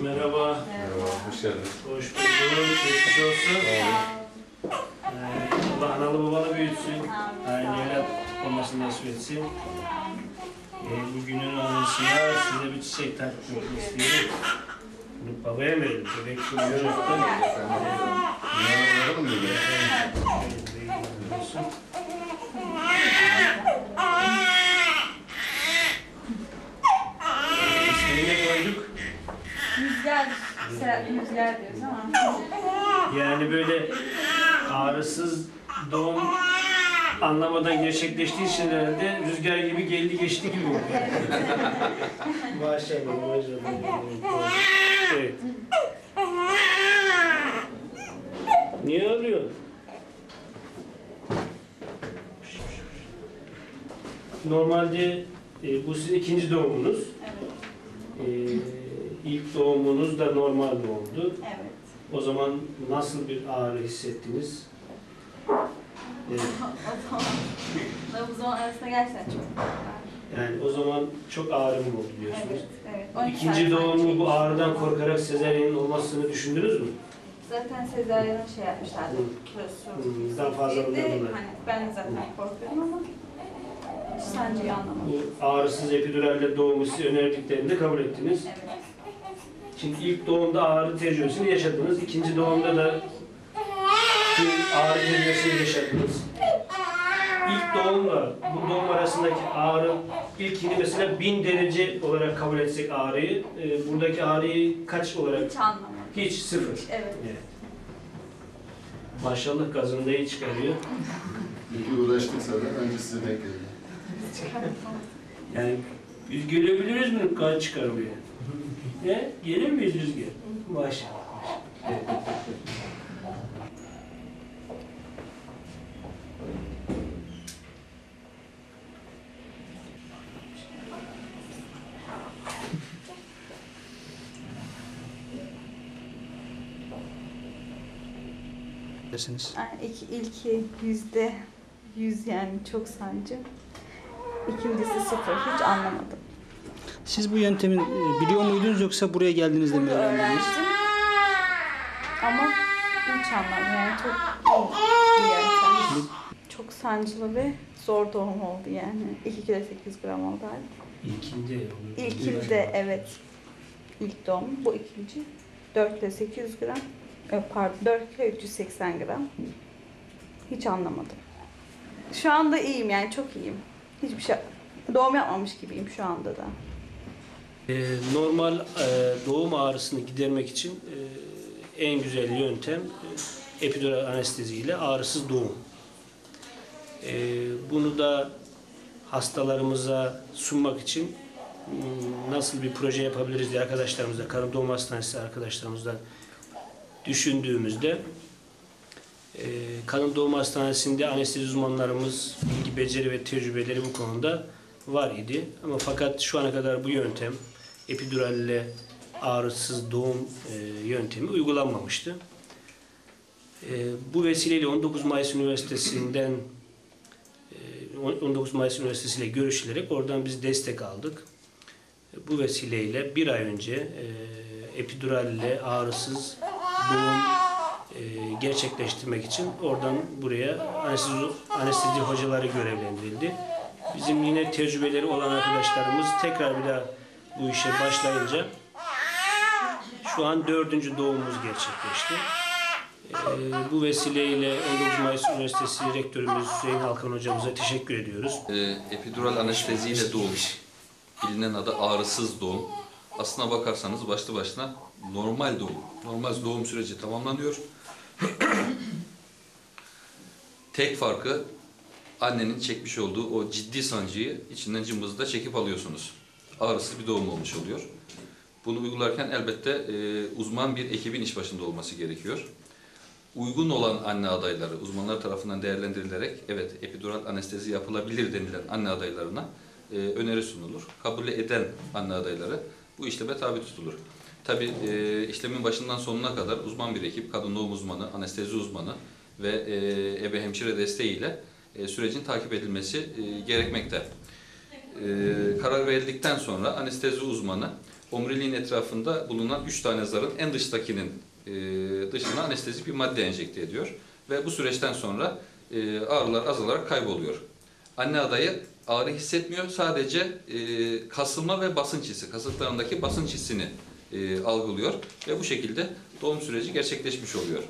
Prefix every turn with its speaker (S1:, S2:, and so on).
S1: Merhaba.
S2: Merhaba, hoş geldiniz.
S1: Hoş bulduk. Geçmiş olsun. Ee, Allah analı babalı büyütsün. Aynı evlat olmasını nasip etsin. Ee, bugünün anısına size bir çiçek etmek istiyorum. Bunu babaya verin. Bebek çocukta.
S2: Merhaba, mı böyle?
S1: Olsun.
S3: Serap Rüzgar diyoruz ama.
S1: Yani böyle ağrısız doğum anlamadan gerçekleştiği için herhalde rüzgar gibi geldi geçti gibi oldu. Maşallah maşallah. Evet. Niye ağlıyor? Normalde e, bu sizin ikinci doğumunuz. İlk doğumunuz da normal doğumdu.
S3: Evet.
S1: O zaman nasıl bir ağrı hissettiniz? Evet,
S3: o zaman, bu zaman arasında gerçekten çok
S1: yani o zaman çok ağrı mı oldu diyorsunuz?
S3: Evet, evet. 12
S1: İkinci doğumu bu ağrıdan korkarak sezaryenin olmasını düşündünüz mü?
S3: Zaten sezaryen şey yapmışlardı. Kilosu.
S1: Hı, daha fazla alınırlar.
S3: Hani ben zaten korkuyorum ama hiç sancıyı anlamadım.
S1: Bu ağrısız epiduralle doğumu size önerdiklerini de kabul ettiniz.
S3: Evet.
S1: Şimdi ilk doğumda ağrı tecrübesini yaşadınız. İkinci doğumda da bir ağrı tecrübesini yaşadınız. İlk doğumla bu doğum arasındaki ağrı ilkini mesela bin derece olarak kabul etsek ağrıyı, e, buradaki ağrıyı kaç olarak?
S3: Hiç anlamadım.
S1: Hiç sıfır.
S3: Evet.
S1: Evet. Maşallah gazını da iyi çıkarıyor.
S2: İyi uğraştık zaten, önce size denk geldi.
S1: Yani biz gelebiliriz mi gaz çıkarmaya? Ne? Gelir miyiz Rüzgar? Maşallah.
S3: Yani ilk, ilki yüzde yüz yani çok sancı. İkincisi sıfır. Hiç anlamadım.
S4: Siz bu yöntemin e, biliyor muydunuz yoksa buraya geldiğinizde mi öğrendiniz?
S3: Ama hiç anlamadım. Yani çok iyi bir yöntem. Çok sancılı ve zor doğum oldu yani. 2 kilo 8 gram oldu halbuki.
S1: İlkinde.
S3: İlkinde evet. İlk doğum. Bu ikinci. 4 kilo 800 gram. e, Pardon 4 kilo 380 gram. Hiç anlamadım. Şu anda iyiyim yani çok iyiyim. Hiçbir şey doğum yapmamış gibiyim şu anda da.
S1: Ee, normal e, doğum ağrısını gidermek için e, en güzel yöntem e, epidural anestezi ile ağrısız doğum. E, bunu da hastalarımıza sunmak için m, nasıl bir proje yapabiliriz diye arkadaşlarımızla, karın doğum hastanesi arkadaşlarımızla düşündüğümüzde Kadın Doğum Hastanesi'nde anestezi uzmanlarımız bilgi, beceri ve tecrübeleri bu konuda var idi. Ama fakat şu ana kadar bu yöntem epiduralle ağrısız doğum e, yöntemi uygulanmamıştı. E, bu vesileyle 19 Mayıs Üniversitesi'nden e, 19 Mayıs Üniversitesi ile görüşülerek oradan biz destek aldık. E, Bu vesileyle bir ay önce e, epiduralle ağrısız doğum e, gerçekleştirmek için oradan buraya anestezi, anestezi hocaları görevlendirildi. Bizim yine tecrübeleri olan arkadaşlarımız tekrar bir daha bu işe başlayınca şu an dördüncü doğumumuz gerçekleşti. E, bu vesileyle 19 Mayıs Üniversitesi Rektörümüz Hüseyin Halkan hocamıza teşekkür ediyoruz.
S5: Ee, epidural anesteziyle doğum. Bilinen adı ağrısız doğum. Aslına bakarsanız başlı başına normal doğum. Normal doğum süreci tamamlanıyor. Tek farkı annenin çekmiş olduğu o ciddi sancıyı içinden cımbızla çekip alıyorsunuz. Ağrısız bir doğum olmuş oluyor. Bunu uygularken elbette e, uzman bir ekibin iş başında olması gerekiyor. Uygun olan anne adayları uzmanlar tarafından değerlendirilerek evet epidural anestezi yapılabilir denilen anne adaylarına e, öneri sunulur. Kabul eden anne adayları bu işleme tabi tutulur. Tabi e, işlemin başından sonuna kadar uzman bir ekip, kadın doğum uzmanı, anestezi uzmanı ve e, ebe hemşire desteğiyle e, sürecin takip edilmesi e, gerekmekte. E, karar verildikten sonra anestezi uzmanı omuriliğin etrafında bulunan 3 tane zarın en dıştakinin e, dışına anestezik bir madde enjekte ediyor. Ve bu süreçten sonra e, ağrılar azalarak kayboluyor. Anne adayı ağrı hissetmiyor. Sadece e, kasılma ve basınç hissi, kasıklarındaki basınç hissini e, algılıyor ve bu şekilde doğum süreci gerçekleşmiş oluyor.